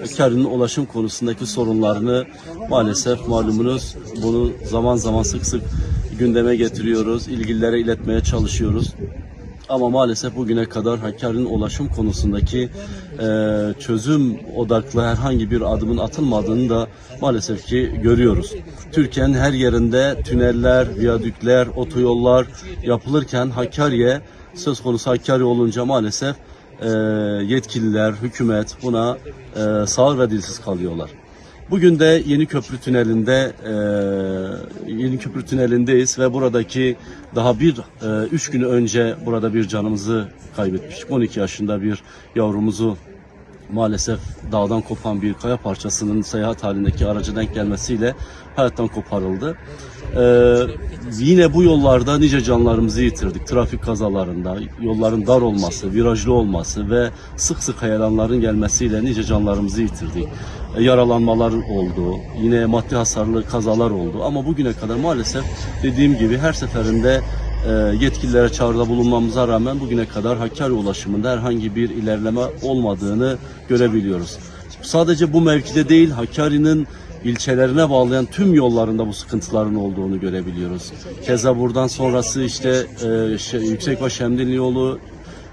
Hakkari'nin ulaşım konusundaki sorunlarını maalesef malumunuz bunu zaman zaman sık sık gündeme getiriyoruz, ilgililere iletmeye çalışıyoruz. Ama maalesef bugüne kadar Hakkari'nin ulaşım konusundaki e, çözüm odaklı herhangi bir adımın atılmadığını da maalesef ki görüyoruz. Türkiye'nin her yerinde tüneller, viyadükler, otoyollar yapılırken Hakkari'ye söz konusu Hakkari olunca maalesef e, yetkililer, hükümet buna e, sağır ve dilsiz kalıyorlar. Bugün de Yeni Köprü Tüneli'nde e, Yeni Köprü Tüneli'ndeyiz ve buradaki daha bir e, üç gün önce burada bir canımızı kaybetmiştik. 12 yaşında bir yavrumuzu maalesef dağdan kopan bir kaya parçasının seyahat halindeki araca denk gelmesiyle hayattan koparıldı. Ee, yine bu yollarda nice canlarımızı yitirdik. Trafik kazalarında, yolların dar olması, virajlı olması ve sık sık heyelanların gelmesiyle nice canlarımızı yitirdik. Ee, yaralanmalar oldu, yine maddi hasarlı kazalar oldu. Ama bugüne kadar maalesef dediğim gibi her seferinde yetkililere çağrıda bulunmamıza rağmen bugüne kadar Hakkari ulaşımında herhangi bir ilerleme olmadığını görebiliyoruz. Sadece bu mevkide değil Hakkari'nin ilçelerine bağlayan tüm yollarında bu sıkıntıların olduğunu görebiliyoruz. Keza buradan sonrası işte e, Yüksekbaş Şemdinli yolu,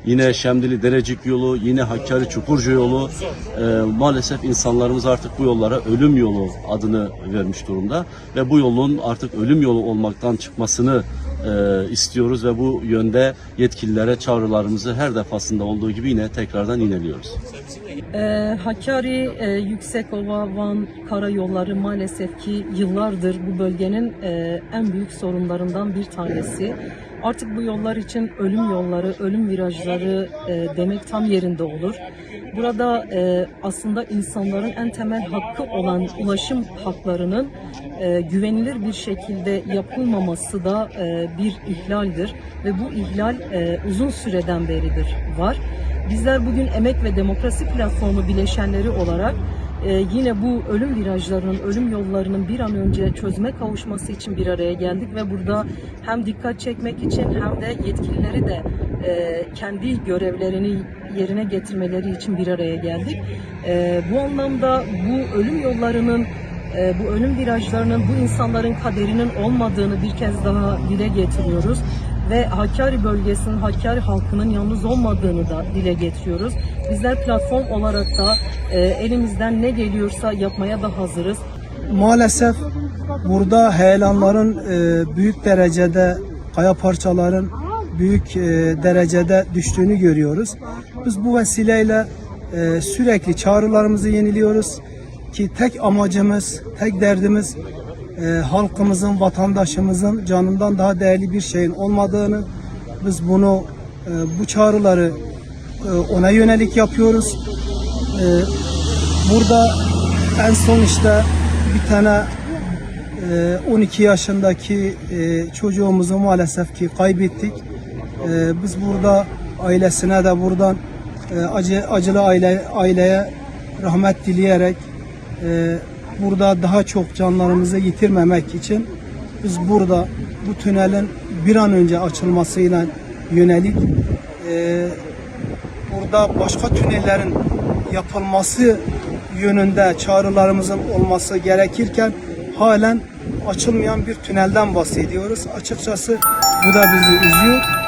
Yine Şemdili Derecik yolu, yine Hakkari Çukurcu yolu. Ee, maalesef insanlarımız artık bu yollara ölüm yolu adını vermiş durumda. Ve bu yolun artık ölüm yolu olmaktan çıkmasını e, istiyoruz ve bu yönde yetkililere çağrılarımızı her defasında olduğu gibi yine tekrardan ineliyoruz. Ee, Hakkari, e, Yüksekova, Van karayolları maalesef ki yıllardır bu bölgenin e, en büyük sorunlarından bir tanesi. Artık bu yollar için ölüm yolları, ölüm virajları e, demek tam yerinde olur. Burada e, aslında insanların en temel hakkı olan ulaşım haklarının e, güvenilir bir şekilde yapılmaması da e, bir ihlaldir ve bu ihlal e, uzun süreden beridir var. Bizler bugün Emek ve Demokrasi Platformu bileşenleri olarak e, yine bu ölüm virajlarının, ölüm yollarının bir an önce çözüme kavuşması için bir araya geldik ve burada hem dikkat çekmek için hem de yetkilileri de e, kendi görevlerini yerine getirmeleri için bir araya geldik. E, bu anlamda bu ölüm yollarının e, bu ölüm virajlarının bu insanların kaderinin olmadığını bir kez daha dile getiriyoruz ve Hakkari bölgesinin, Hakkari halkının yalnız olmadığını da dile getiriyoruz. Bizler platform olarak da e, elimizden ne geliyorsa yapmaya da hazırız. Maalesef burada heyelanların e, büyük derecede kaya parçaların büyük e, derecede düştüğünü görüyoruz. Biz bu vesileyle e, sürekli çağrılarımızı yeniliyoruz ki tek amacımız, tek derdimiz e, halkımızın, vatandaşımızın canından daha değerli bir şeyin olmadığını, biz bunu e, bu çağrıları e, ona yönelik yapıyoruz. E, burada en son işte bir tane e, 12 yaşındaki e, çocuğumuzu maalesef ki kaybettik. E, biz burada ailesine de buradan e, acı, acılı aile, aileye rahmet dileyerek e, burada daha çok canlarımızı yitirmemek için biz burada bu tünelin bir an önce açılmasıyla yönelik e, burada başka tünellerin yapılması yönünde çağrılarımızın olması gerekirken halen açılmayan bir tünelden bahsediyoruz. Açıkçası bu da bizi üzüyor.